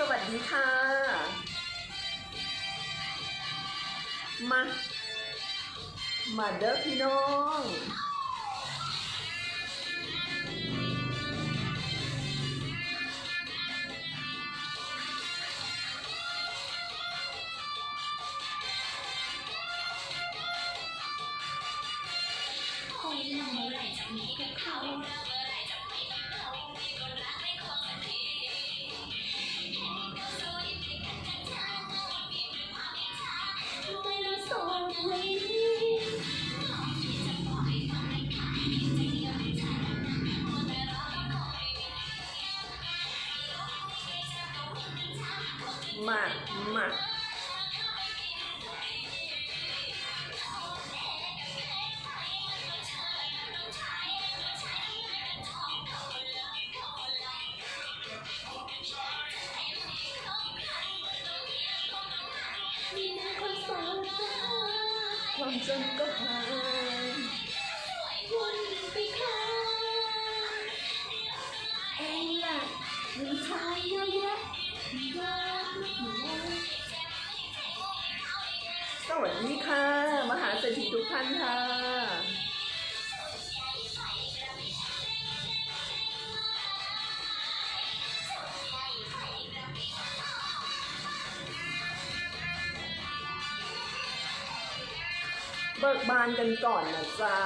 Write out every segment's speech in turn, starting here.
สวัสดีค่ะ มา มาเด้อพี่น้อง 慢，慢。 บิกบานกันก่อนนะจ๊ะ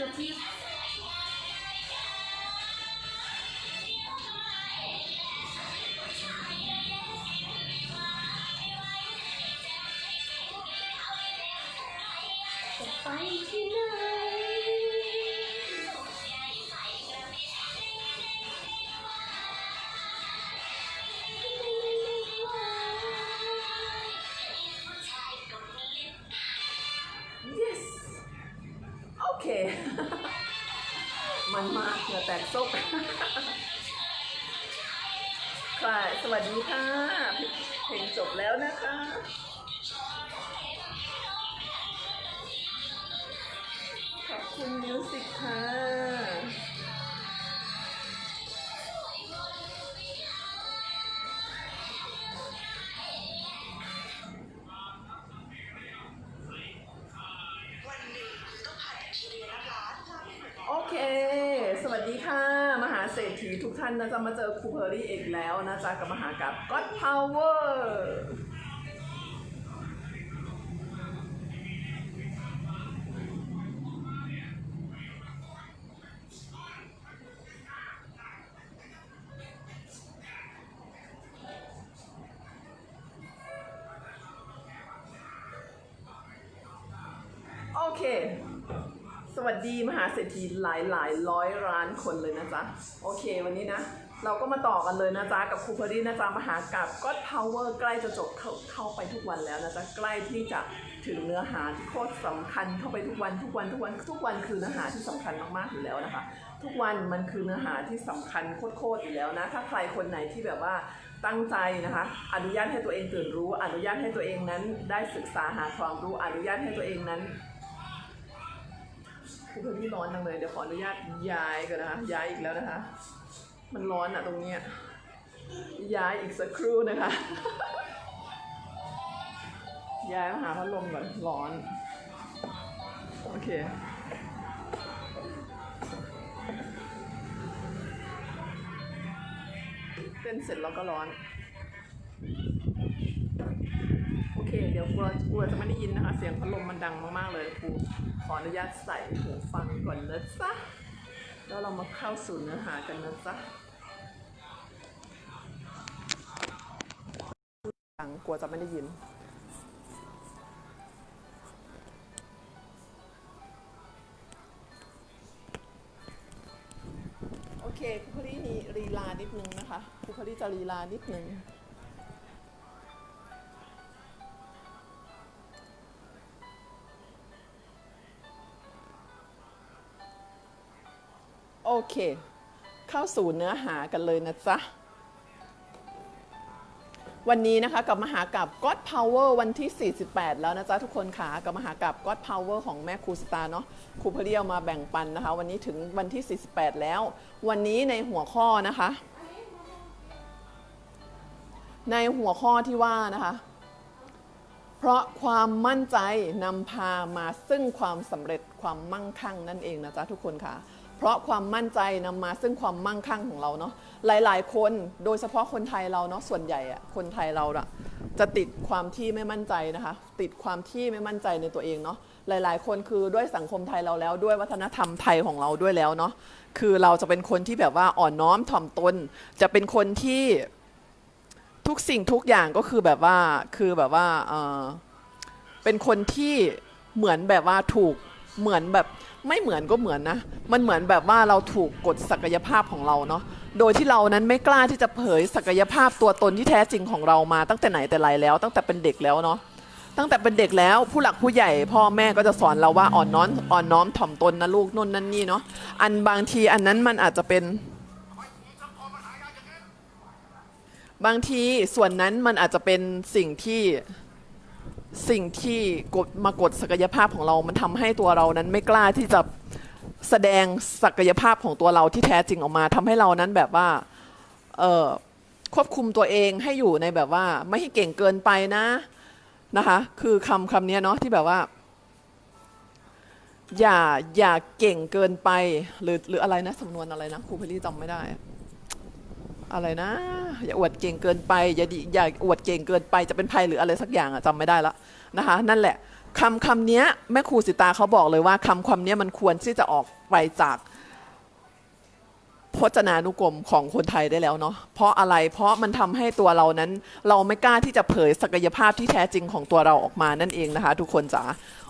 the people. นนะจะมาเจอครูเพอรี่เอกแล้วนะจ๊ะกับมหากับก็อดพาวเวอร์ ดีมหาเศรษฐีหลายหลายร้อยล้านคนเลยนะจ๊ะ โอเควันนี้นะ เราก็มาต่อกันเลยนะจ๊ะ กับครูพอดีนะจ๊ะ มหากับก็พาวเวอร์ใกล้จะจบเข้าเข้าไปทุกวันแล้วนะจ๊ะ ใกล้ที่จะถึงเนื้อหาที่โคตรสำคัญเข้าไปทุกวันทุกวันทุกวันทุกวันคือเนื้อหาที่สำคัญมากๆอยู่แล้วนะคะ ทุกวันมันคือเนื้อหาที่สำคัญโคตรๆอยู่แล้วนะ ถ้าใครคนไหนที่แบบว่าตั้งใจนะคะ อนุญาตให้ตัวเองตื่นรู้ อนุญาตให้ตัวเองนั้นได้ศึกษาหาความรู้ อนุญาตให้ตัวเองนั้น คือพื้นที่ร้อนจังเลยเดี๋ยวขออนุญาตย้ายก่อนนะคะ ย้ายอีกแล้วนะคะ มันร้อนอะตรงเนี้ยย้ายอีกสักครู่นะคะ ย้ายมาหาพัดลมก่อนร้อน โอเคเต้นเสร็จแล้วก็ร้อน โอ เค เดี๋ยวกลัวกลัวจะไม่ได้ยินนะคะ เสียงพัดลมมันดังมากๆเลยครูขออนุญาตใส่หูฟังก่อนนะจ๊ะแล้วเรามาเข้าสู่เนื้อหากันนะจ๊ะดังกลัวจะไม่ได้ยินโอเคครูพอดีนี่ลีลานิดนึงนะคะครูพอดีจะลีลานิดนึง เค เข้าสู่เนื้อหากันเลยนะจ๊ะ วันนี้นะคะกับมหากับ God Power วันที่ 48 แล้วนะจ๊ะทุกคนค่ะกับมหากับ God Power ของแม่ครูสตาเนาะครูเพรียวมาแบ่งปันนะคะ วันนี้ถึงวันที่ 48 แล้ว วันนี้ในหัวข้อนะคะ ในหัวข้อที่ว่านะคะเพราะความมั่นใจนำพามาซึ่งความสำเร็จความมั่งคั่งนั่นเองนะจ๊ะทุกคนค่ะ เพราะความมั่นใจนำมาซึ่งความมั่งคั่งของเราเนาะหลาย ๆ คนโดยเฉพาะคนไทยเราเนาะส่วนใหญ่อะคนไทยเราอะจะติดความที่ไม่มั่นใจนะคะ ติดความที่ไม่มั่นใจในตัวเองเนาะหลาย ๆ คนคือด้วยสังคมไทยเราแล้วด้วยวัฒนธรรมไทยของเราด้วยแล้วเนาะคือเราจะเป็นคนที่แบบว่าอ่อนน้อมถ่อมตน จะเป็นคนที่ทุกสิ่งทุกอย่างก็คือแบบว่าคือแบบว่าเออเป็นคนที่เหมือนแบบว่าถูกเหมือนแบบ ไม่เหมือนก็เหมือนนะ มันเหมือนแบบว่าเราถูกกดศักยภาพของเราเนาะ โดยที่เรานั้นไม่กล้าที่จะเผยศักยภาพตัวตนที่แท้จริงของเรามาตั้งแต่ไหนแต่ไรแล้ว ตั้งแต่เป็นเด็กแล้วเนาะ ตั้งแต่เป็นเด็กแล้วผู้หลักผู้ใหญ่พ่อแม่ก็จะสอนเราว่าอ่อนน้อมอ่อนน้อมถ่อมตนนะลูกนู่นนั่นนี่เนาะ อันบางทีอันนั้นมันอาจจะเป็น บางทีส่วนนั้นมันอาจจะเป็นสิ่งที่ สิ่งที่กดมากดศักยภาพของเรา มันทำให้ตัวเรานั้นไม่กล้าที่จะแสดงศักยภาพของตัวเราที่แท้จริงออกมาทำให้เรานั้นแบบว่าเออควบคุมตัวเองให้อยู่ในแบบว่า ไม่ให้เก่งเกินไปนะนะคะ คือคำคำนี้เนาะที่แบบว่า อย่าอย่าเก่งเกินไปหรือหรืออะไรนะสำนวนอะไรนะครูเพลลี่จำไม่ได้อะ อะไรนะ อย่าอวดเก่งเกินไป อย่าดีอย่าอวดเก่งเกินไปจะเป็นภัยหรืออะไรสักอย่างอะจำไม่ได้ละนะคะ นั่นแหละคำคำนี้แม่ครูสิตาเขาบอกเลยว่าคำคำนี้มันควรที่จะออกไปจาก พจนานุกรมของคนไทยได้แล้วเนาะเพราะอะไรเพราะมันทำให้ตัวเรานั้น เราไม่กล้าที่จะเผยศักยภาพที่แท้จริงของตัวเราออกมานั่นเองนะคะ ทุกคนจ๋า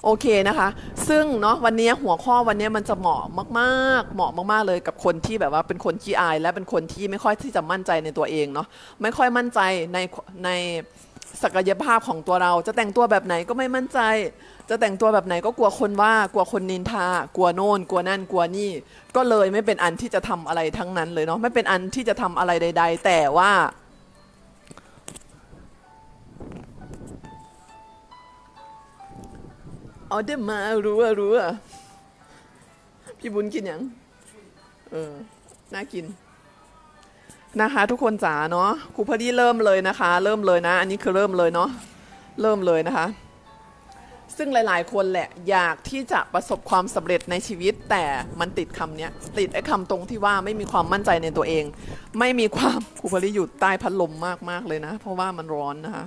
โอเคนะคะ ซึ่งเนาะวันนี้หัวข้อวันนี้มันจะเหมาะมากๆ เหมาะมากๆเลยกับคนที่แบบว่าเป็นคนขี้อาย และเป็นคนที่ไม่ค่อยที่จะมั่นใจในตัวเองเนาะไม่ค่อยมั่นใจในในศักยภาพของตัวเราจะแต่งตัวแบบไหนก็ไม่มั่นใจ จะแต่งตัวแบบไหนก็กลัวคนว่ากลัวคนนินทากลัวโน่นกลัวนั่นกลัวนี่ ก็เลยไม่เป็นอันที่จะทำอะไรทั้งนั้นเลยเนาะไม่เป็นอันที่จะทำอะไรใด ๆ แต่ว่าเอาเดมมารู้อะรู้อะพี่บุญกินยังเออน่ากินนะคะ ทุกคนจ๋าเนาะครูพอดีเริ่มเลยนะคะ เริ่มเลยนะ อันนี้คือเริ่มเลยเนาะเริ่มเลยนะคะ ซึ่งหลายๆ คนแหละอยากที่จะประสบความสำเร็จในชีวิต แต่มันติดคำเนี้ยติดไอ้คำตรงที่ว่าไม่มีความมั่นใจในตัวเอง ไม่มีความครูพอดีอยู่ใต้พัดลมมากๆเลยนะ เพราะว่ามันร้อนนะคะ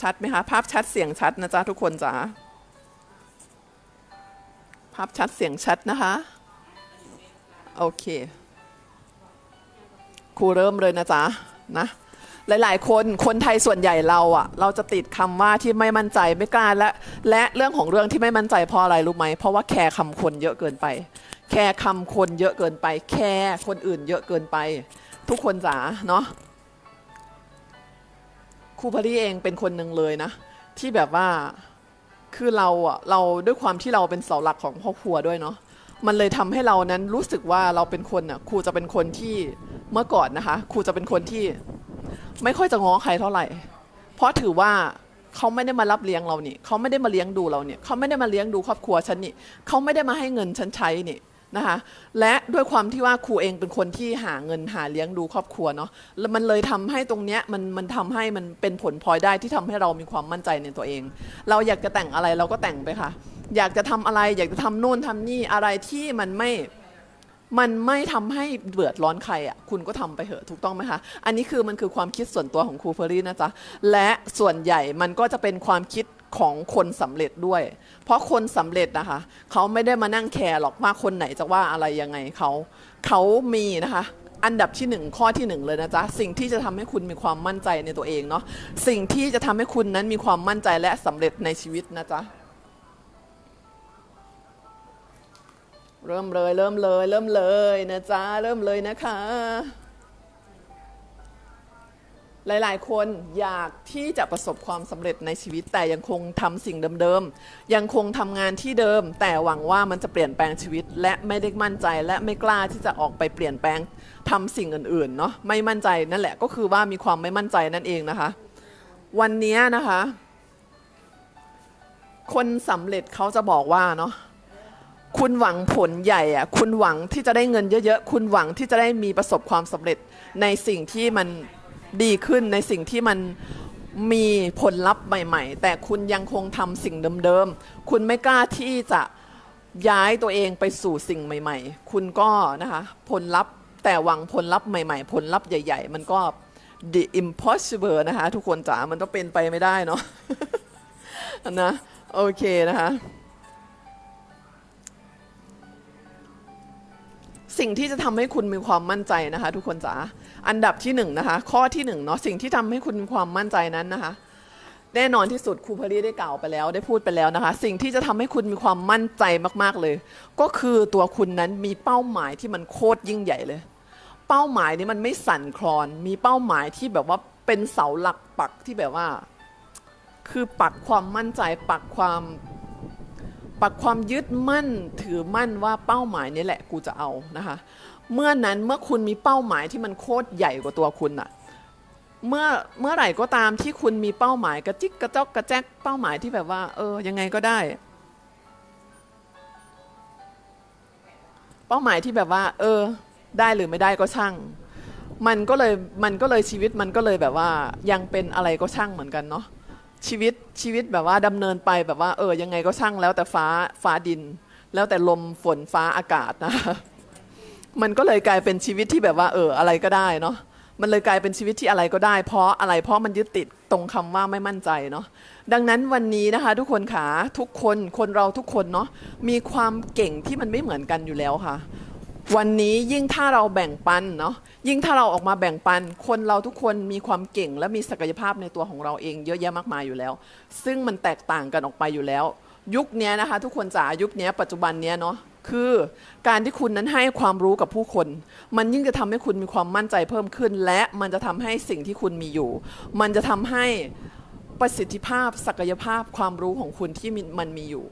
ชัดไหมคะ ภาพชัดเสียงชัดนะจ๊ะทุกคนจ๋าภาพชัดเสียงชัดนะคะ โอเคครูเริ่มเลยนะจ๊ะนะ หลาย ๆ คนคนไทยส่วนใหญ่เราอะเราจะติดคำว่าที่ไม่มั่นใจไม่กล้าและและเรื่องของเรื่องที่ไม่มั่นใจเพราะอะไรรู้ไหมเพราะว่าแคร์คำคนเยอะเกินไป แคร์คำคนเยอะเกินไป แคร์คนอื่นเยอะเกินไป ทุกคนจ๋าเนาะครูพารีเองเป็นคนหนึ่งเลยนะ ที่แบบว่าคือเราอะเราด้วยความที่เราเป็นเสาหลักของครอบครัวด้วยเนาะมันเลยทำให้เรานั้นรู้สึกว่าเราเป็นคนอะครูจะเป็นคนที่เมื่อก่อนนะคะ ครูจะเป็นคนที่ ไม่ค่อยจะง้อใครเท่าไหร่ เพราะถือว่าเขาไม่ได้มารับเลี้ยงเรานี่เขาไม่ได้มาเลี้ยงดูเราเนี่ยเขาไม่ได้มาเลี้ยงดูครอบครัวฉันนี่เขาไม่ได้มาให้เงินฉันใช้นี่นะคะและด้วยความที่ว่าครูเองเป็นคนที่หาเงินหาเลี้ยงดูครอบครัวเนาะแล้วมันเลยทำให้ตรงเนี้ยมันมันทำให้มันเป็นผลพลอยได้ที่ทำให้เรามีความมั่นใจในตัวเอง เราอยากจะแต่งอะไรเราก็แต่งไปค่ะ อยากจะทำอะไรอยากจะทำนู่นทำนี่อะไรที่มันไม่ มันไม่ทำให้เดือดร้อนใครอะคุณก็ทำไปเถอะถูกต้องไหมคะ อันนี้คือมันคือความคิดส่วนตัวของครูเฟอรี่นะจ๊ะ และส่วนใหญ่มันก็จะเป็นความคิดของคนสำเร็จด้วย เพราะคนสำเร็จนะคะ เขาไม่ได้มานั่งแคร์หรอกว่าคนไหนจะว่าอะไรยังไงเขา เขามีนะคะอันดับที่หนึ่งข้อที่หนึ่งเลยนะจ๊ะ สิ่งที่จะทำให้คุณมีความมั่นใจในตัวเองเนาะสิ่งที่จะทำให้คุณนั้นมีความมั่นใจและสำเร็จในชีวิตนะจ๊ะ เริ่มเลย เริ่มเลย เริ่มเลยนะจ๊ะเริ่มเลยนะคะ หลายๆ คนอยากที่จะประสบความสำเร็จในชีวิต แต่ยังคงทำสิ่งเดิมๆ ยังคงทำงานที่เดิม แต่หวังว่ามันจะเปลี่ยนแปลงชีวิต และไม่ได้มั่นใจ และไม่กล้าที่จะออกไปเปลี่ยนแปลงทำสิ่งอื่นๆเนาะไม่มั่นใจนั่นแหละก็คือว่ามีความไม่มั่นใจนั่นเองนะคะ วันนี้นะคะ คนสำเร็จเขาจะบอกว่าเนาะ คุณหวังผลใหญ่อะคุณหวังที่จะได้เงินเยอะ ๆ คุณหวังที่จะได้มีประสบความสำเร็จในสิ่งที่มันดีขึ้นในสิ่งที่มันมีผลลัพธ์ใหม่ ๆ แต่คุณยังคงทำสิ่งเดิมๆ คุณไม่กล้าที่จะย้ายตัวเองไปสู่สิ่งใหม่ ๆ คุณก็นะคะผลลัพธ์แต่หวังผลลัพธ์ใหม่ ๆ ผลลัพธ์ใหญ่ ๆ มันก็ the impossible นะคะ ทุกคนจ๋ามันต้องเป็นไปไม่ได้เนาะนะโอเคนะคะ สิ่งที่จะทำให้คุณมีความมั่นใจนะคะ ทุกคนจ๋าอันดับที่หนึ่งนะคะ ข้อที่หนึ่งเนาะสิ่งที่ทำให้คุณมีความมั่นใจนั้นนะคะ แน่นอนที่สุดครูพารีได้กล่าวไปแล้ว ได้พูดไปแล้วนะคะ สิ่งที่จะทำให้คุณมีความมั่นใจมากๆเลย ก็คือตัวคุณนั้นมีเป้าหมายที่มันโคตรยิ่งใหญ่เลย เป้าหมายนี้มันไม่สั่นคลอน มีเป้าหมายที่แบบว่าเป็นเสาหลักปักที่แบบว่า คือปักความมั่นใจปักความ ปักความยึดมั่นถือมั่นว่าเป้าหมายนี้แหละกูจะเอานะคะ เมื่อนั้นเมื่อคุณมีเป้าหมายที่มันโคตรใหญ่กว่าตัวคุณอะเมื่อเมื่อไหร่ก็ตามที่คุณมีเป้าหมายกระจิกกระจอกกระแจกเป้าหมายที่แบบว่า เออยังไงก็ได้ เป้าหมายที่แบบว่า เออ ได้หรือไม่ได้ก็ช่าง มันก็เลยมันก็เลยชีวิตมันก็เลยแบบว่า ยังเป็นอะไรก็ช่างเหมือนกันเนาะ ชีวิตชีวิตแบบว่าดำเนินไปแบบว่าเออยังไงก็ช่างแล้วแต่ฟ้าฟ้าดิน แล้วแต่ลมฝนฟ้าอากาศนะมันก็เลยกลายเป็นชีวิตที่แบบว่า เอออะไรก็ได้เนาะมันเลยกลายเป็นชีวิตที่อะไรก็ได้ เพราะอะไรเพราะมันยึดติดตรงคำว่าไม่มั่นใจเนาะดังนั้นวันนี้นะคะ ทุกคนขาทุกคนคนเราทุกคนเนาะมีความเก่งที่มันไม่เหมือนกันอยู่แล้วค่ะ วันนี้ยิ่งถ้าเราแบ่งปันเนาะยิ่งถ้าเราออกมาแบ่งปัน คนเราทุกคนมีความเก่ง และมีศักยภาพในตัวของเราเองเยอะแยะมากมายอยู่แล้ว ซึ่งมันแตกต่างกันออกไปอยู่แล้ว ยุคนี้นะคะ ทุกคนจ๋ายุคนี้ปัจจุบันเนี้ยเนาะคือการที่คุณนั้นให้ความรู้กับผู้คน มันยิ่งจะทำให้คุณมีความมั่นใจเพิ่มขึ้น และมันจะทำให้สิ่งที่คุณมีอยู่ มันจะทำให้ประสิทธิภาพศักยภาพความรู้ของคุณที่มันมีอยู่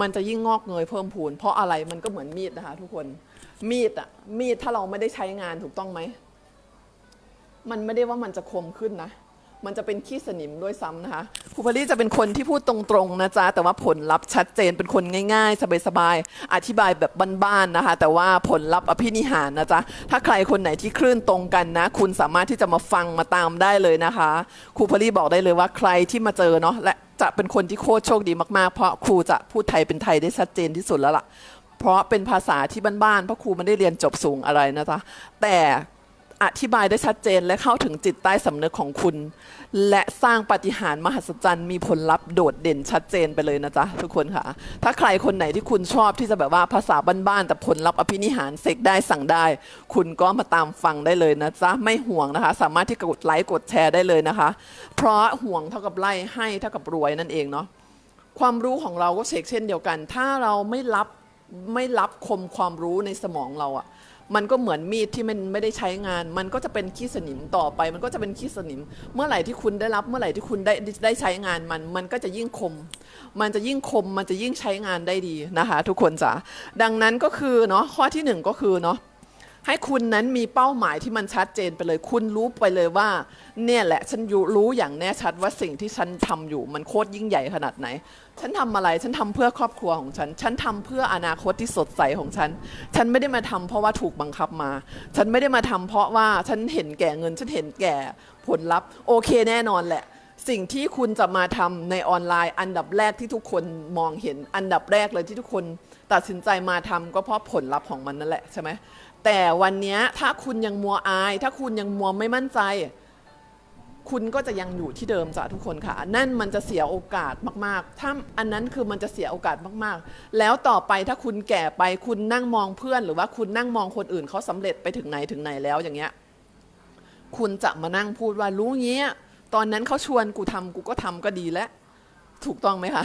มันจะยิ่งงอกเงยเพิ่มพูน เพราะอะไรมันก็เหมือนมีดนะคะ ทุกคน มีดอะมีดถ้าเราไม่ได้ใช้งานถูกต้องไหม มันไม่ได้ว่ามันจะคมขึ้นนะ มันจะเป็นขี้สนิมด้วยซ้ำนะคะครูพารีจะเป็นคนที่พูดตรงๆนะจ๊ะ แต่ว่าผลลัพธ์ชัดเจนเป็นคนง่าย ๆ สบายๆ อธิบายแบบบ้านๆนะคะ แต่ว่าผลลัพธ์อภินิหารนะจ๊ะ ถ้าใครคนไหนที่คลื่นตรงกันนะ คุณสามารถที่จะมาฟังมาตามได้เลยนะคะครูพารีบอกได้เลยว่าใครที่มาเจอเนาะและจะเป็นคนที่โคตรโชคดีมากๆ เพราะครูจะพูดไทยเป็นไทยได้ชัดเจนที่สุดแล้วล่ะ เพราะเป็นภาษาที่บ้านๆเพราะครูไม่ได้เรียนจบสูงอะไรนะจ๊ะแต่อธิบายได้ชัดเจนและเข้าถึงจิตใต้สำนึกของคุณ และสร้างปาฏิหาริย์มหัศจรรย์มีผลลัพธ์โดดเด่นชัดเจนไปเลยนะจ๊ะทุกคนค่ะ ถ้าใครคนไหนที่คุณชอบที่จะแบบว่าภาษาบ้านๆแต่ผลลัพธ์อภินิหารเสกได้สั่งได้ คุณก็มาตามฟังได้เลยนะจ๊ะไม่ห่วงนะคะ สามารถที่กดไลค์กดแชร์ได้เลยนะคะ เพราะห่วงเท่ากับไล่ให้เท่ากับรวยนั่นเองเนาะความรู้ของเราก็เช็คเช่นเดียวกัน ถ้าเราไม่รับ ไม่รับคมความรู้ในสมองเราอะ่ะมันก็เหมือนมีดที่มันไม่ได้ใช้งาน มันก็จะเป็นขี้สนิมต่อไป มันก็จะเป็นขี้สนิม เมื่อไหร่ที่คุณได้รับเมื่อไหร่ที่คุณได้ได้ใช้งานมัน มันก็จะยิ่งคม มันจะยิ่งคม มันจะยิ่งใช้งานได้ดีนะคะ ทุกคนจ๋าดังนั้นก็คือเนาะข้อที่หนึ่งก็คือเนาะ ให้คุณนั้นมีเป้าหมายที่มันชัดเจนไปเลย คุณรู้ไปเลยว่า เนี่ยแหละฉันรู้อย่างแน่ชัดว่าสิ่งที่ฉันทำอยู่มันโคตรยิ่งใหญ่ขนาดไหน ฉันทำอะไรฉันทำเพื่อครอบครัวของฉัน ฉันทำเพื่ออนาคตที่สดใสของฉัน ฉันไม่ได้มาทำเพราะว่าถูกบังคับมา ฉันไม่ได้มาทำเพราะว่าฉันเห็นแก่เงิน ฉันเห็นแก่ผลลัพธ์ โอเคแน่นอนแหละสิ่งที่คุณจะมาทำในออนไลน์ อันดับแรกที่ทุกคนมองเห็นอันดับแรกเลยที่ทุกคนตัดสินใจมาทำก็เพราะผลลัพธ์ของมันนั่นแหละใช่ไหม แต่วันนี้ถ้าคุณยังมัวอาย ถ้าคุณยังมัวไม่มั่นใจ คุณก็จะยังอยู่ที่เดิมจ้ะทุกคนค่ะ นั่นมันจะเสียโอกาสมากๆ ถ้าอันนั้นคือมันจะเสียโอกาสมากๆ แล้วต่อไปถ้าคุณแก่ไปคุณนั่งมองเพื่อน หรือว่าคุณนั่งมองคนอื่นเขาสำเร็จไปถึงไหนถึงไหนแล้วอย่างเงี้ย คุณจะมานั่งพูดว่ารู้เงี้ย ตอนนั้นเขาชวนกูทำกูก็ทำก็ดีแล้วถูกต้องไหมคะ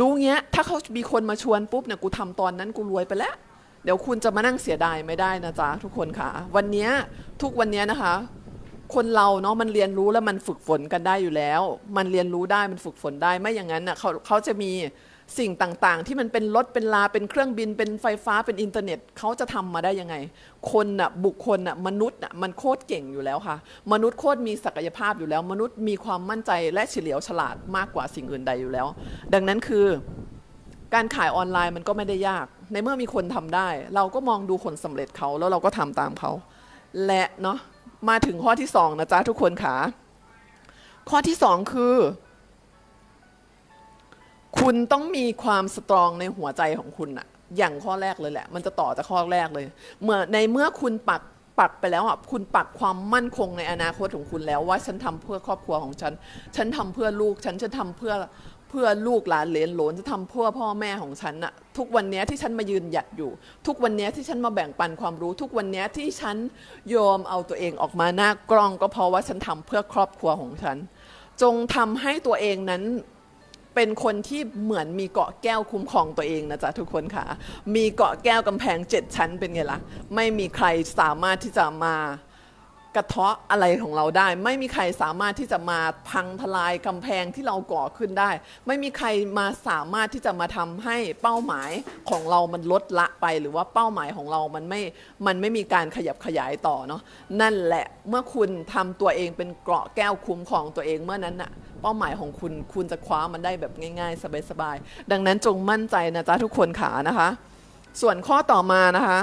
รู้เงี้ย ถ้าเขามีคนมาชวนปุ๊บเนี่ยกูทำตอนนั้นกูรวยไปแล้ว ดี๋ยวคุณจะมานั่งเสียดายไม่ได้นะจ๊ะทุกคนค่ะ วันนี้ทุกวันนี้นะคะ คนเราเนาะมันเรียนรู้แล้วมันฝึกฝนกันได้อยู่แล้ว มันเรียนรู้ได้มันฝึกฝนได้ไม่อย่างนั้นน่ะเขาเขาจะมีสิ่งต่างๆ ที่มันเป็นรถเป็นลาเป็นเครื่องบิน เป็นไฟฟ้าเป็นอินเทอร์เน็ตเขาจะทำมาได้ยังไง คนน่ะบุคคลน่ะมนุษย์น่ะมันโคตรเก่งอยู่แล้วค่ะ มนุษย์โคตรมีศักยภาพอยู่แล้ว มนุษย์มีความมั่นใจและเฉลียวฉลาดมากกว่าสิ่งอื่นใดอยู่แล้ว ดังนั้นคือ การขายออนไลน์มันก็ไม่ได้ยาก ในเมื่อมีคนทำได้ เราก็มองดูคนสำเร็จเขาแล้วเราก็ทำตามเขา และเนาะมาถึงข้อที่สองนะจ๊ะทุกคนค่ะข้อที่สองคือ คุณต้องมีความสตรองในหัวใจของคุณอะอย่างข้อแรกเลยแหละ มันจะต่อจากข้อแรกเลย เมื่อในเมื่อคุณปักปักไปแล้วอะคุณปักความมั่นคงในอนาคตของคุณแล้วว่าฉันทำเพื่อครอบครัวของฉัน ฉันทำเพื่อลูกฉันฉันทำเพื่อ เพื่อลูกหลานเหลนหลนจะทำเพื่อพ่อแม่ของฉันอะทุกวันนี้ที่ฉันมายืนหยัดอยู่ ทุกวันนี้ที่ฉันมาแบ่งปันความรู้ ทุกวันนี้ที่ฉันยอมเอาตัวเองออกมาหน้ากล้อง ก็เพราะว่าฉันทำเพื่อครอบครัวของฉัน จงทำให้ตัวเองนั้นเป็นคนที่เหมือนมีเกาะแก้วคุ้มครองตัวเองนะจ๊ะทุกคนค่ะ มีเกาะแก้วกำแพงเจ็ดชั้นเป็นไงล่ะ ไม่มีใครสามารถที่จะมา ระเทาะอะไรของเราได้ ไม่มีใครสามารถที่จะมาพังทลายกำแพงที่เราก่อขึ้นได้ ไม่มีใครมาสามารถที่จะมาทำให้เป้าหมายของเรามันลดละไป หรือว่าเป้าหมายของเรามันไม่มันไม่มีการขยับขยายต่อเนาะนั่นแหละเมื่อคุณทำตัวเองเป็นเกราะแก้วคุ้มของตัวเองเมื่อนั้นน่ะเป้าหมายของคุณคุณจะคว้ามันได้แบบง่าย ๆ สบายๆดังนั้นจงมั่นใจนะจ๊ะทุกคนขานะคะ ส่วนข้อต่อมานะคะ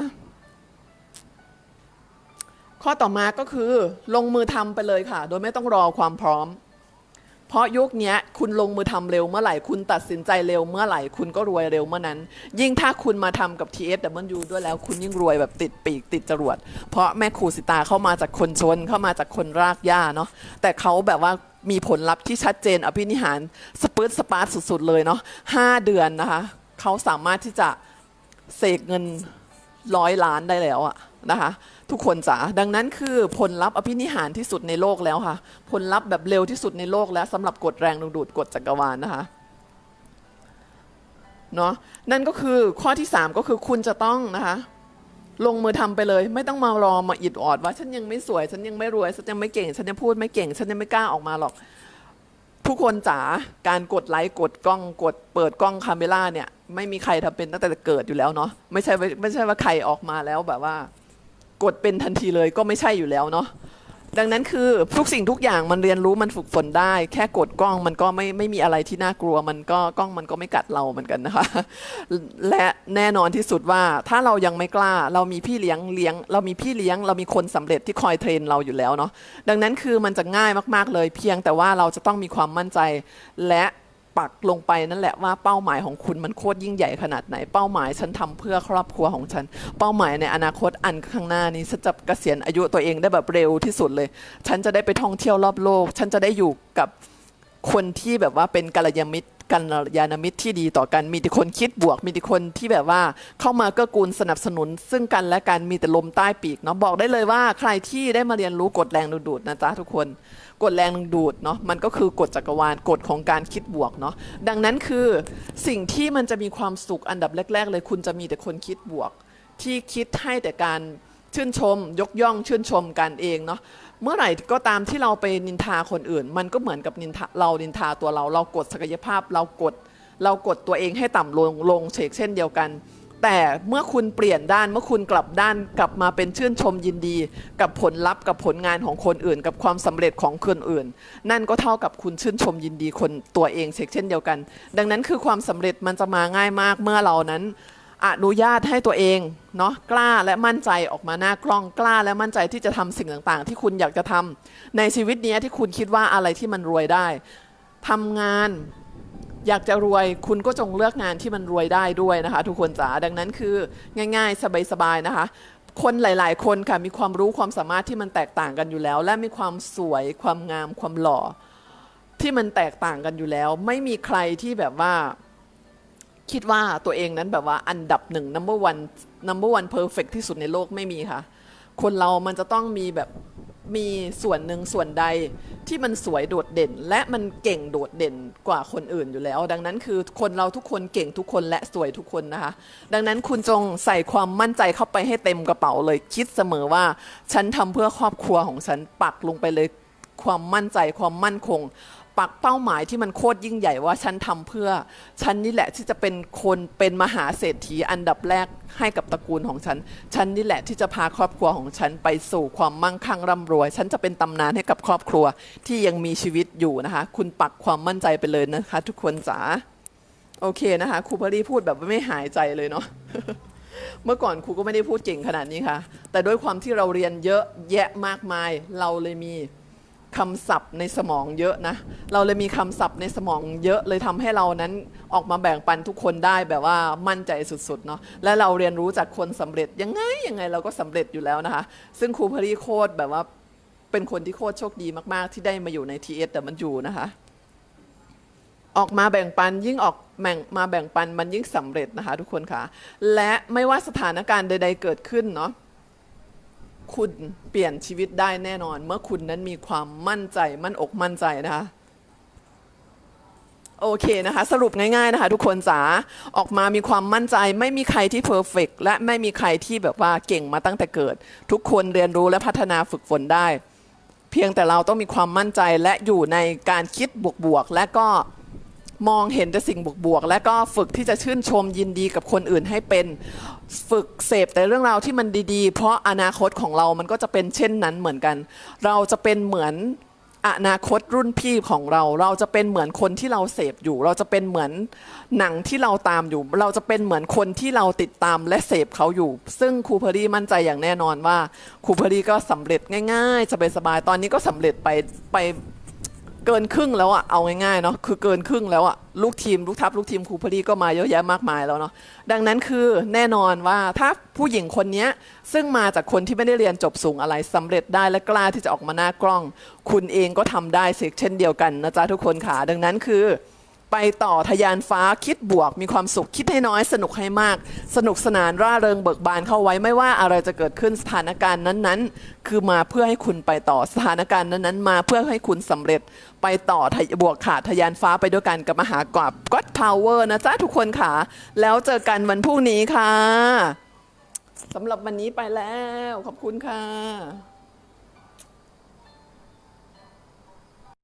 ข้อต่อมาก็คือลงมือทำไปเลยค่ะ โดยไม่ต้องรอความพร้อม เพราะยุคนี้คุณลงมือทำเร็วเมื่อไหร่ คุณตัดสินใจเร็วเมื่อไหร่ คุณก็รวยเร็วเมื่อนั้น ยิ่งถ้าคุณมาทำกับ TFW ด้วยแล้ว คุณยิ่งรวยแบบติดปีกติดจรวด เพราะแม่ครูสิตาเข้ามาจากคนชน เข้ามาจากคนรากหญ้าเนาะ แต่เขาแบบว่ามีผลลัพธ์ที่ชัดเจนอภินิหารสปืดสปาร์ตสุดๆเลยเนาะห้าเดือนนะคะเขาสามารถที่จะเสกเงินร้อยล้านได้แล้วอะนะคะ ทุกคนจ๋าดังนั้นคือผลลัพธ์อภินิหารที่สุดในโลกแล้วค่ะ ผลลัพธ์แบบเร็วที่สุดในโลกแล้วสำหรับกฎแรงดึงดูดกฎจักรวาลนะคะเนาะนั่นก็คือข้อที่ 3 ก็คือคุณจะต้องนะคะลงมือทำไปเลย ไม่ต้องมารอมาอิดออดว่าฉันยังไม่สวย ฉันยังไม่รวย ฉันยังไม่เก่ง ฉันยังพูดไม่เก่ง ฉันยังไม่กล้าออกมาหรอก ทุกคนจ๋าการกดไลค์กดกล้องกดเปิดกล้องคาเมล่าเนี่ย ไม่มีใครทำเป็นตั้งแต่เกิดอยู่แล้วเนาะไม่ใช่ไม่ใช่ว่าใครออกมาแล้วแบบว่า กดเป็นทันทีเลยก็ไม่ใช่อยู่แล้วเนาะดังนั้นคือทุกสิ่งทุกอย่างมันเรียนรู้มันฝึกฝนได้ แค่กดกล้องมันก็ไม่ไม่มีอะไรที่น่ากลัวมันก็กล้องมันก็ไม่กัดเราเหมือนกันนะคะ และแน่นอนที่สุดว่าถ้าเรายังไม่กล้า เรามีพี่เลี้ยงเลี้ยง เรามีพี่เลี้ยง เรามีคนสำเร็จที่คอยเทรนเราอยู่แล้วเนาะดังนั้นคือมันจะง่ายมากๆเลย เพียงแต่ว่าเราจะต้องมีความมั่นใจและ ปักลงไปนั่นแหละว่าเป้าหมายของคุณมันโคตรยิ่งใหญ่ขนาดไหน เป้าหมายฉันทำเพื่อครอบครัวของฉัน เป้าหมายในอนาคตอันข้างหน้านี้ฉันจะเกษียณอายุตัวเองได้แบบเร็วที่สุดเลย ฉันจะได้ไปท่องเที่ยวรอบโลก ฉันจะได้อยู่กับคนที่แบบว่าเป็นกัลยาณมิตรกัลยาณมิตรที่ดีต่อกัน มีแต่คนคิดบวก มีแต่คนที่แบบว่าเข้ามาเกื้อกูลสนับสนุน ซึ่งกันและกันมีแต่ลมใต้ปีกเนาะบอกได้เลยว่าใครที่ได้มาเรียนรู้กฎแรงดูดนะจ๊ะทุกคน กฎแรงดึงดูดเนาะมันก็คือกฎจักรวาลกฎของการคิดบวกเนาะดังนั้นคือสิ่งที่มันจะมีความสุขอันดับแรก ๆ เลยคุณจะมีแต่คนคิดบวก ที่คิดให้แต่การชื่นชม ยกย่องชื่นชมกันเองเนาะเมื่อไหร่ก็ตามที่เราไปนินทาคนอื่น มันก็เหมือนกับนินทาเรานินทาตัวเรา เรากดศักยภาพเรากดเรากดตัวเองให้ต่ำลงลงเฉกเช่นเดียวกัน แต่เมื่อคุณเปลี่ยนด้านเมื่อคุณกลับด้านกลับมาเป็นชื่นชมยินดี กับผลลัพธ์กับผลงานของคนอื่น กับความสำเร็จของคนอื่น นั่นก็เท่ากับคุณชื่นชมยินดีคนตัวเองเช่นเดียวกัน ดังนั้นคือความสำเร็จมันจะมาง่ายมากเมื่อเรานั้นอนุญาตให้ตัวเองเนาะกล้าและมั่นใจออกมาหน้ากล้องกล้าและมั่นใจที่จะทำสิ่งต่างๆ ที่คุณอยากจะทำในชีวิตนี้ที่คุณคิดว่าอะไรที่มันรวยได้ทำงาน อยากจะรวยคุณก็จงเลือกงานที่มันรวยได้ด้วยนะคะ ทุกคนจ๋าดังนั้นคือง่าย ๆ สบายๆนะคะ คนหลาย ๆ คนค่ะมีความรู้ความสามารถที่มันแตกต่างกันอยู่แล้ว และมีความสวยความงามความหล่อ ที่มันแตกต่างกันอยู่แล้ว ไม่มีใครที่แบบว่าคิดว่าตัวเองนั้นแบบว่าอันดับหนึ่ง number one number one perfect ที่สุดในโลกไม่มีค่ะ คนเรามันจะต้องมีแบบ มีส่วนหนึ่งส่วนใดที่มันสวยโดดเด่น และมันเก่งโดดเด่นกว่าคนอื่นอยู่แล้ว ดังนั้นคือคนเราทุกคนเก่งทุกคนและสวยทุกคนนะคะ ดังนั้นคุณจงใส่ความมั่นใจเข้าไปให้เต็มกระเป๋าเลยคิดเสมอว่า ฉันทำเพื่อครอบครัวของฉันปักลงไปเลยความมั่นใจความมั่นคง ปักเป้าหมายที่มันโคตรยิ่งใหญ่ว่าฉันทำเพื่อ ฉันนี่แหละที่จะเป็นคนเป็นมหาเศรษฐีอันดับแรกให้กับตระกูลของฉัน ฉันนี่แหละที่จะพาครอบครัวของฉันไปสู่ความมั่งคั่งร่ำรวย ฉันจะเป็นตำนานให้กับครอบครัวที่ยังมีชีวิตอยู่นะคะ คุณปักความมั่นใจไปเลยนะคะ ทุกคนจ๋าโอเคนะคะครูพอรีพูดแบบไม่หายใจเลยเนาะเมื่อก่อนครูก็ไม่ได้พูดเก่งขนาดนี้ค่ะ แต่ด้วยความที่เราเรียนเยอะแยะมากมายเราเลยมี คำศัพท์ในสมองเยอะนะ เราเลยมีคำศัพท์ในสมองเยอะเลยทำให้เรานั้นออกมาแบ่งปันทุกคนได้แบบว่ามั่นใจสุดๆเนาะและเราเรียนรู้จากคนสำเร็จยังไงยังไงเราก็สำเร็จอยู่แล้วนะคะ ซึ่งครูพรีโคตรแบบว่าเป็นคนที่โคตรโชคดีมากๆ ที่ได้มาอยู่ใน TS แต่มันอยู่นะคะออกมาแบ่งปันยิ่งออกแบ่งมาแบ่งปันมันยิ่งสำเร็จนะคะทุกคนค่ะ และไม่ว่าสถานการณ์ใด ๆ เกิดขึ้นเนาะ คุณเปลี่ยนชีวิตได้แน่นอน เมื่อคุณนั้นมีความมั่นใจ มั่นอกมั่นใจนะคะ โอเคนะคะ สรุปง่ายๆนะคะ ทุกคนจ๋าออกมามีความมั่นใจ ไม่มีใครที่เพอร์เฟกและไม่มีใครที่แบบว่าเก่งมาตั้งแต่เกิด ทุกคนเรียนรู้และพัฒนาฝึกฝนได้ เพียงแต่เราต้องมีความมั่นใจและอยู่ในการคิดบวกๆและก็ มองเห็นแต่สิ่งบวกๆ และก็ฝึกที่จะชื่นชมยินดีกับคนอื่นให้เป็น ฝึกเสพแต่เรื่องราวที่มันดีๆ เพราะอนาคตของเรามันก็จะเป็นเช่นนั้นเหมือนกัน เราจะเป็นเหมือนอนาคตรุ่นพี่ของเรา เราจะเป็นเหมือนคนที่เราเสพอยู่ เราจะเป็นเหมือนหนังที่เราตามอยู่ เราจะเป็นเหมือนคนที่เราติดตามและเสพเขาอยู่ ซึ่งครูเพอรี่มั่นใจอย่างแน่นอนว่าครูเพอรี่ก็สำเร็จง่ายๆสบายๆตอนนี้ก็สำเร็จไปไป เกินครึ่งแล้วอะเอาง่ายๆเนาะคือเกินครึ่งแล้วอะลูกทีมลูกทัพลูกทีมครูพลีก็มาเยอะแยะมากมายแล้วเนาะดังนั้นคือแน่นอนว่าถ้าผู้หญิงคนนี้ซึ่งมาจากคนที่ไม่ได้เรียนจบสูงอะไรสำเร็จได้และกล้าที่จะออกมาหน้ากล้อง คุณเองก็ทำได้เช่นเดียวกันนะจ๊ะทุกคนค่ะดังนั้นคือ ไปต่อทะยานฟ้าคิดบวก มีความสุขคิดให้น้อยสนุกให้มาก สนุกสนานร่าเริงเบิกบานเข้าไว้ไม่ว่าอะไรจะเกิดขึ้นสถานการณ์นั้นๆ คือมาเพื่อให้คุณไปต่อสถานการณ์นั้นๆ มาเพื่อให้คุณสำเร็จไปต่อบวกขาดทะยานฟ้าไปด้วยกันกับมหากราบ God Power นะจ๊ะทุกคนค่ะ แล้วเจอกันวันพรุ่งนี้ค่ะสำหรับวันนี้ไปแล้วขอบคุณค่ะ